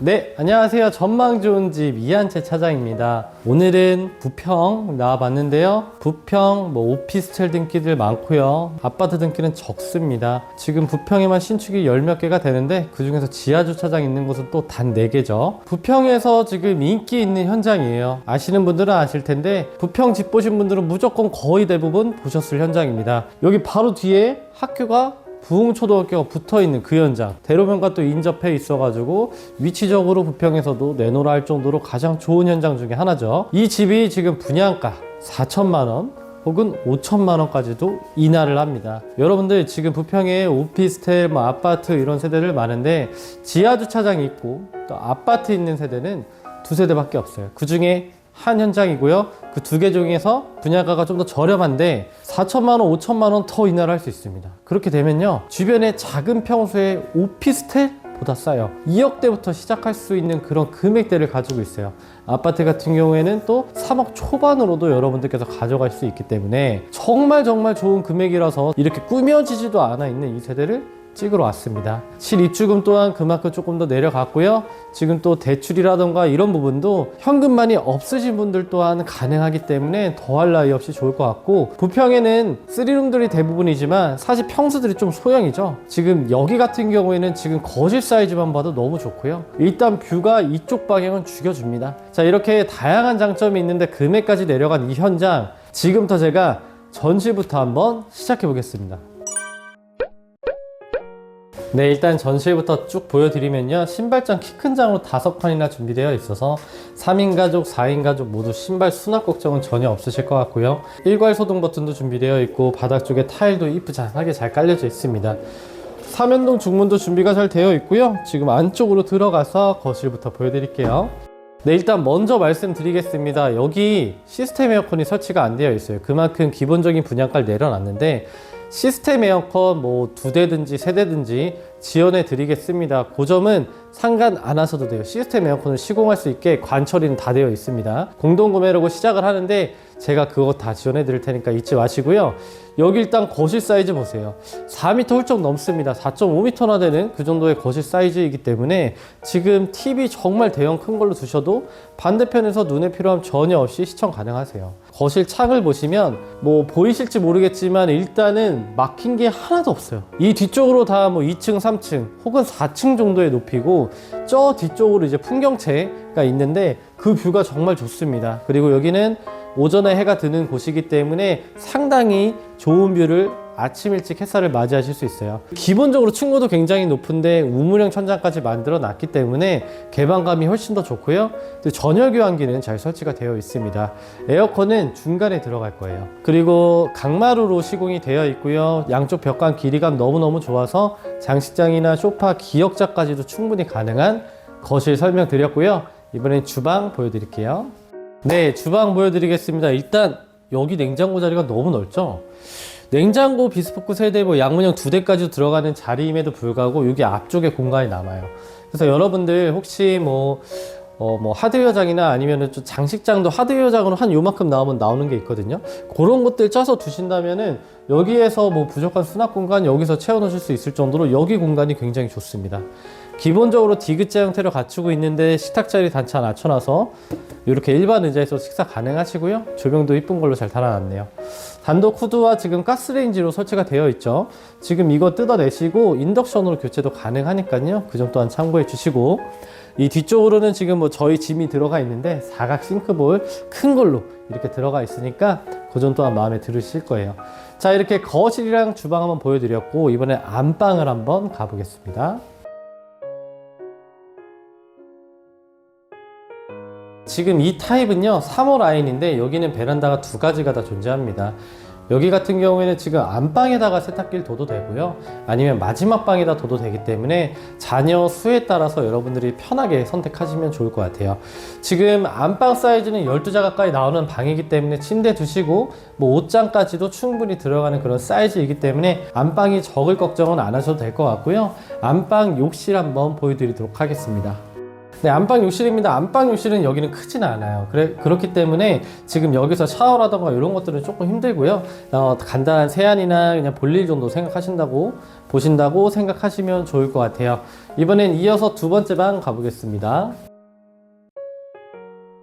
네, 안녕하세요. 전망 좋은 집 이한채 차장입니다. 오늘은 부평 나와봤는데요. 부평, 뭐 오피스텔 등기들 많고요. 아파트 등기는 적습니다. 지금 부평에만 신축이 열 몇 개가 되는데 그 중에서 지하 주차장 있는 곳은 또단 네개죠 부평에서 지금 인기 있는 현장이에요. 아시는 분들은 아실 텐데 부평 집 보신 분들은 무조건 거의 대부분 보셨을 현장입니다. 여기 바로 뒤에 학교가 부흥초등학교가 붙어 있는 그 현장 대로변과 또 인접해 있어가지고 위치적으로 부평에서도 내놓으라 할 정도로 가장 좋은 현장 중에 하나죠. 이 집이 지금 분양가 4천만 원 혹은 5천만 원까지도 인하를 합니다. 여러분들 지금 부평에 오피스텔, 뭐 아파트 이런 세대들 많은데 지하 주차장이 있고 또 아파트 있는 세대는 두 세대밖에 없어요. 그 중에 한 현장이고요. 그 두 개 중에서 분양가가 좀 더 저렴한데 4천만 원, 5천만 원 더 인하를 할 수 있습니다. 그렇게 되면요. 주변에 작은 평수의 오피스텔 보다 싸요. 2억대부터 시작할 수 있는 그런 금액대를 가지고 있어요. 아파트 같은 경우에는 또 3억 초반으로도 여러분들께서 가져갈 수 있기 때문에 정말 정말 좋은 금액이라서 이렇게 꾸며지지도 않아 있는 이 세대를 찍으러 왔습니다. 실입주금 또한 그만큼 조금 더 내려갔고요. 지금 또 대출이라던가 이런 부분도 현금만이 없으신 분들 또한 가능하기 때문에 더할 나위 없이 좋을 것 같고 부평에는 쓰리룸들이 대부분이지만 사실 평수들이 좀 소형이죠. 지금 여기 같은 경우에는 지금 거실 사이즈만 봐도 너무 좋고요. 일단 뷰가 이쪽 방향은 죽여줍니다. 자 이렇게 다양한 장점이 있는데 금액까지 내려간 이 현장 지금부터 제가 전시부터 한번 시작해 보겠습니다. 네, 일단 전시회부터 쭉 보여드리면요. 신발장 키 큰 장으로 다섯 칸이나 준비되어 있어서 3인 가족, 4인 가족 모두 신발 수납 걱정은 전혀 없으실 것 같고요. 일괄 소등 버튼도 준비되어 있고 바닥 쪽에 타일도 이쁘장하게 잘 깔려져 있습니다. 삼연동 중문도 준비가 잘 되어 있고요. 지금 안쪽으로 들어가서 거실부터 보여드릴게요. 네, 일단 먼저 말씀드리겠습니다. 여기 시스템 에어컨이 설치가 안 되어 있어요. 그만큼 기본적인 분양가를 내려놨는데 시스템 에어컨 뭐 두 대든지 세 대든지 지원해 드리겠습니다. 그 점은 상관 안 하셔도 돼요. 시스템 에어컨을 시공할 수 있게 관처리는 다 되어 있습니다. 공동 구매라고 시작을 하는데 제가 그거 다 지원해 드릴 테니까 잊지 마시고요. 여기 일단 거실 사이즈 보세요. 4m 훌쩍 넘습니다. 4.5m나 되는 그 정도의 거실 사이즈이기 때문에 지금 TV 정말 대형 큰 걸로 두셔도 반대편에서 눈에 필요함 전혀 없이 시청 가능하세요. 거실 창을 보시면 뭐 보이실지 모르겠지만 일단은 막힌 게 하나도 없어요. 이 뒤쪽으로 다 뭐 2층, 3층 혹은 4층 정도의 높이고 저 뒤쪽으로 이제 풍경채가 있는데 그 뷰가 정말 좋습니다. 그리고 여기는 오전에 해가 드는 곳이기 때문에 상당히 좋은 뷰를 아침 일찍 햇살을 맞이하실 수 있어요. 기본적으로 층고도 굉장히 높은데 우물형 천장까지 만들어 놨기 때문에 개방감이 훨씬 더 좋고요. 또 전열 교환기는 잘 설치가 되어 있습니다. 에어컨은 중간에 들어갈 거예요. 그리고 강마루로 시공이 되어 있고요. 양쪽 벽간 길이감 너무너무 좋아서 장식장이나 소파, 기역자까지도 충분히 가능한 거실 설명 드렸고요. 이번엔 주방 보여드릴게요. 네, 주방 보여드리겠습니다. 일단 여기 냉장고 자리가 너무 넓죠? 냉장고 비스포크 세대 뭐 양문형 두 대까지 들어가는 자리임에도 불구하고 여기 앞쪽에 공간이 남아요. 그래서 여러분들 혹시 뭐 어, 뭐 하드웨어장이나 아니면은 좀 장식장도 하드웨어장으로 한 요만큼 나오면 나오는 게 있거든요. 그런 것들 짜서 두신다면은 여기에서 뭐 부족한 수납 공간 여기서 채워 넣으실 수 있을 정도로 여기 공간이 굉장히 좋습니다. 기본적으로 디귿자 형태로 갖추고 있는데 식탁 자리 단차 낮춰놔서 이렇게 일반 의자에서 식사 가능하시고요. 조명도 이쁜 걸로 잘 달아놨네요. 단독 후드와 지금 가스레인지로 설치가 되어 있죠. 지금 이거 뜯어내시고 인덕션으로 교체도 가능하니까요. 그 점 또한 참고해 주시고 이 뒤쪽으로는 지금 뭐 저희 짐이 들어가 있는데 사각 싱크볼 큰 걸로 이렇게 들어가 있으니까 그 점 또한 마음에 들으실 거예요. 자 이렇게 거실이랑 주방 한번 보여드렸고 이번에 안방을 한번 가보겠습니다. 지금 이 타입은요 3호 라인인데 여기는 베란다가 두 가지가 다 존재합니다. 여기 같은 경우에는 지금 안방에다가 세탁기를 둬도 되고요. 아니면 마지막 방에다 둬도 되기 때문에 자녀 수에 따라서 여러분들이 편하게 선택하시면 좋을 것 같아요. 지금 안방 사이즈는 12자 가까이 나오는 방이기 때문에 침대 두시고 뭐 옷장까지도 충분히 들어가는 그런 사이즈이기 때문에 안방이 적을 걱정은 안 하셔도 될 것 같고요. 안방 욕실 한번 보여드리도록 하겠습니다 네, 안방 욕실입니다. 안방 욕실은 여기는 크진 않아요. 그래, 그렇기 때문에 지금 여기서 샤워라던가 이런 것들은 조금 힘들고요. 어, 간단한 세안이나 그냥 볼일 정도 생각하신다고 보신다고 생각하시면 좋을 것 같아요. 이번엔 이어서 두 번째 방 가보겠습니다.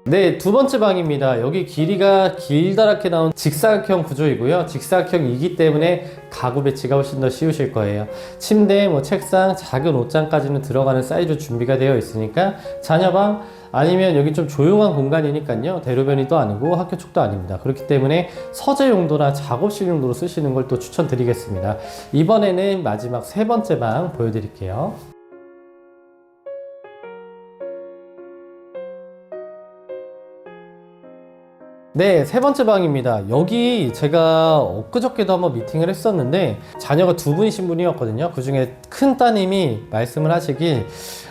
네, 두 번째 방입니다. 여기 길이가 길다랗게 나온 직사각형 구조이고요. 직사각형이기 때문에 가구 배치가 훨씬 더 쉬우실 거예요. 침대, 뭐 책상, 작은 옷장까지는 들어가는 사이즈 준비가 되어 있으니까 자녀방 아니면 여기 좀 조용한 공간이니까요. 대로변이도 아니고 학교 쪽도 아닙니다. 그렇기 때문에 서재 용도나 작업실 용도로 쓰시는 걸 또 추천드리겠습니다. 이번에는 마지막 세 번째 방 보여드릴게요. 네, 세 번째 방입니다. 여기 제가 엊그저께도 한번 미팅을 했었는데 자녀가 두 분이신 분이었거든요. 그 중에 큰 따님이 말씀을 하시길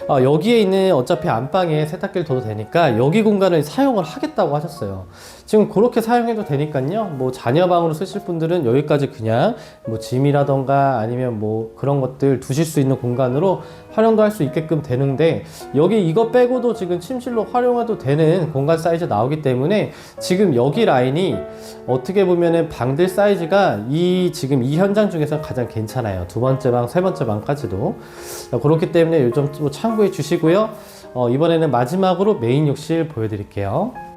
어, 여기에 있는 어차피 안방에 세탁기를 둬도 되니까 여기 공간을 사용을 하겠다고 하셨어요. 지금 그렇게 사용해도 되니까요. 뭐 자녀 방으로 쓰실 분들은 여기까지 그냥 뭐 짐이라던가 아니면 뭐 그런 것들 두실 수 있는 공간으로 활용도 할 수 있게끔 되는데 여기 이거 빼고도 지금 침실로 활용해도 되는 공간 사이즈 나오기 때문에 지금 여기 라인이 어떻게 보면은 방들 사이즈가 이 지금 이 현장 중에서 가장 괜찮아요. 두 번째 방, 세 번째 방까지도 어, 그렇기 때문에 요점 또 참고해 주시고요. 어, 이번에는 마지막으로 메인 욕실 보여드릴게요.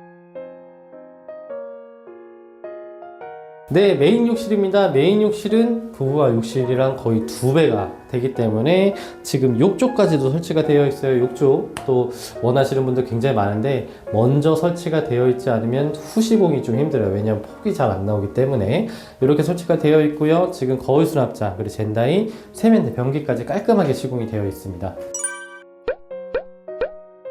네, 메인 욕실입니다. 메인 욕실은 부부와 욕실이랑 거의 두 배가 되기 때문에 지금 욕조까지도 설치가 되어 있어요. 욕조 또 원하시는 분들 굉장히 많은데 먼저 설치가 되어 있지 않으면 후 시공이 좀 힘들어요. 왜냐하면 폭이 잘 안 나오기 때문에 이렇게 설치가 되어 있고요. 지금 거울 수납장 그리고 젠다이 세면대 변기까지 깔끔하게 시공이 되어 있습니다.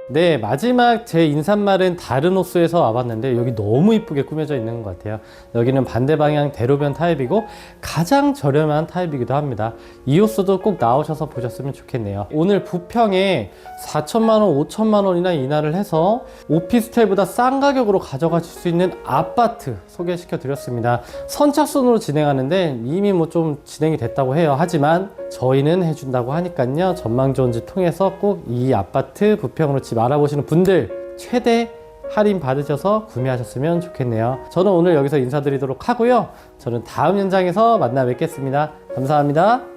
네, 마지막 제 인사말은 다른 호수에서 와봤는데 여기 너무 이쁘게 꾸며져 있는 것 같아요. 여기는 반대 방향 대로변 타입이고 가장 저렴한 타입이기도 합니다. 이 호수도 꼭 나오셔서 보셨으면 좋겠네요. 오늘 부평에 4천만 원, 5천만 원이나 인하를 해서 오피스텔보다 싼 가격으로 가져가실 수 있는 아파트 소개시켜 드렸습니다. 선착순으로 진행하는데 이미 뭐 좀 진행이 됐다고 해요. 하지만 저희는 해준다고 하니까요. 전망 좋은 집 통해서 꼭 이 아파트 부평으로 집 알아보시는 분들 최대 할인 받으셔서 구매하셨으면 좋겠네요. 저는 오늘 여기서 인사드리도록 하고요. 저는 다음 현장에서 만나 뵙겠습니다. 감사합니다.